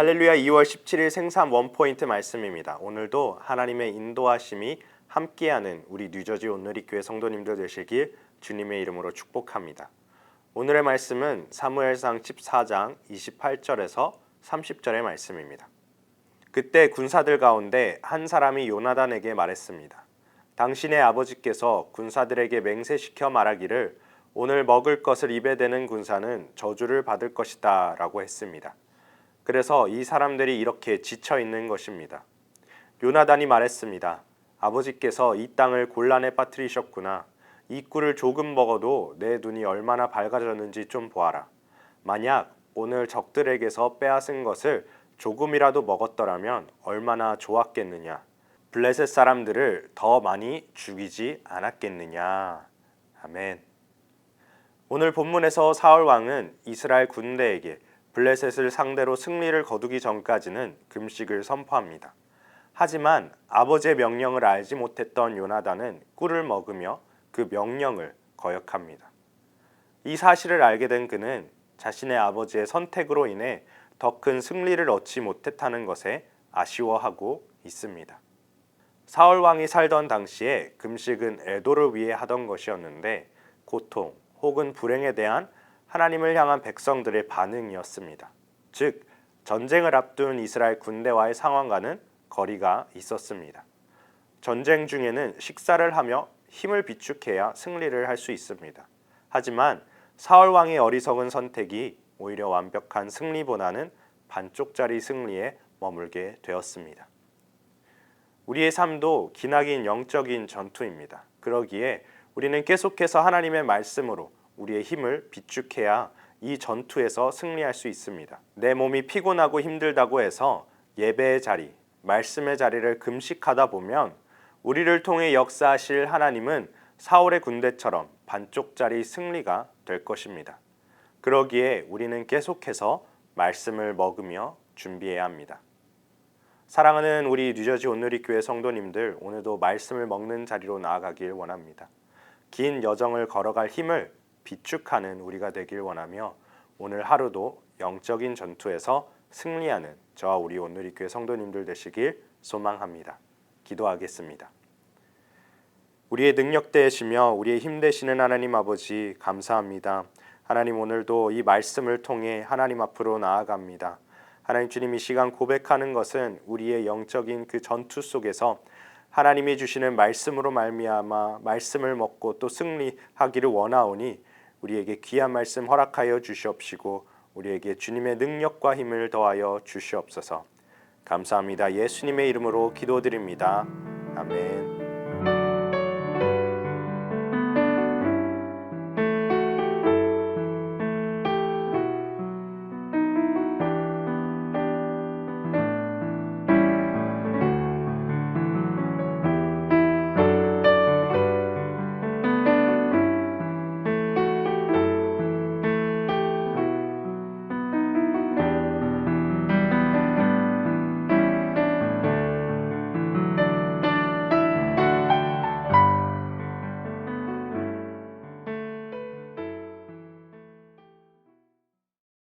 할렐루야 2월 17일 생산 원포인트 말씀입니다. 오늘도 하나님의 인도하심이 함께하는 우리 뉴저지 온누리 교회 성도님들 되시길 주님의 이름으로 축복합니다. 오늘의 말씀은 사무엘상 14장 28절에서 30절의 말씀입니다. 그때 군사들 가운데 한 사람이 요나단에게 말했습니다. 당신의 아버지께서 군사들에게 맹세시켜 말하기를 오늘 먹을 것을 입에 대는 군사는 저주를 받을 것이다 라고 했습니다. 그래서 이 사람들이 이렇게 지쳐 있는 것입니다. 요나단이 말했습니다. 아버지께서 이 땅을 곤란에 빠뜨리셨구나. 이 꿀을 조금 먹어도 내 눈이 얼마나 밝아졌는지 좀 보아라. 만약 오늘 적들에게서 빼앗은 것을 조금이라도 먹었더라면 얼마나 좋았겠느냐. 블레셋 사람들을 더 많이 죽이지 않았겠느냐. 아멘. 오늘 본문에서 사울 왕은 이스라엘 군대에게 블레셋을 상대로 승리를 거두기 전까지는 금식을 선포합니다. 하지만 아버지의 명령을 알지 못했던 요나단은 꿀을 먹으며 그 명령을 거역합니다. 이 사실을 알게 된 그는 자신의 아버지의 선택으로 인해 더 큰 승리를 얻지 못했다는 것에 아쉬워하고 있습니다. 사울 왕이 살던 당시에 금식은 애도를 위해 하던 것이었는데 고통 혹은 불행에 대한 하나님을 향한 백성들의 반응이었습니다. 즉 전쟁을 앞둔 이스라엘 군대와의 상황과는 거리가 있었습니다. 전쟁 중에는 식사를 하며 힘을 비축해야 승리를 할 수 있습니다. 하지만 사울 왕의 어리석은 선택이 오히려 완벽한 승리보다는 반쪽짜리 승리에 머물게 되었습니다. 우리의 삶도 기나긴 영적인 전투입니다. 그러기에 우리는 계속해서 하나님의 말씀으로 우리의 힘을 비축해야 이 전투에서 승리할 수 있습니다. 내 몸이 피곤하고 힘들다고 해서 예배의 자리, 말씀의 자리를 금식하다 보면 우리를 통해 역사하실 하나님은 사울의 군대처럼 반쪽짜리 승리가 될 것입니다. 그러기에 우리는 계속해서 말씀을 먹으며 준비해야 합니다. 사랑하는 우리 뉴저지 온누리 교회 성도님들 오늘도 말씀을 먹는 자리로 나아가길 원합니다. 긴 여정을 걸어갈 힘을 비축하는 우리가 되길 원하며 오늘 하루도 영적인 전투에서 승리하는 저와 우리 온누리 교회 성도님들 되시길 소망합니다. 기도하겠습니다. 우리의 능력 되시며 우리의 힘 되시는 하나님 아버지 감사합니다. 하나님 오늘도 이 말씀을 통해 하나님 앞으로 나아갑니다. 하나님 주님 이 시간 고백하는 것은 우리의 영적인 그 전투 속에서 하나님이 주시는 말씀으로 말미암아 말씀을 먹고 또 승리하기를 원하오니 우리에게 귀한 말씀 허락하여 주시옵시고 우리에게 주님의 능력과 힘을 더하여 주시옵소서. 감사합니다. 예수님의 이름으로 기도드립니다. 아멘.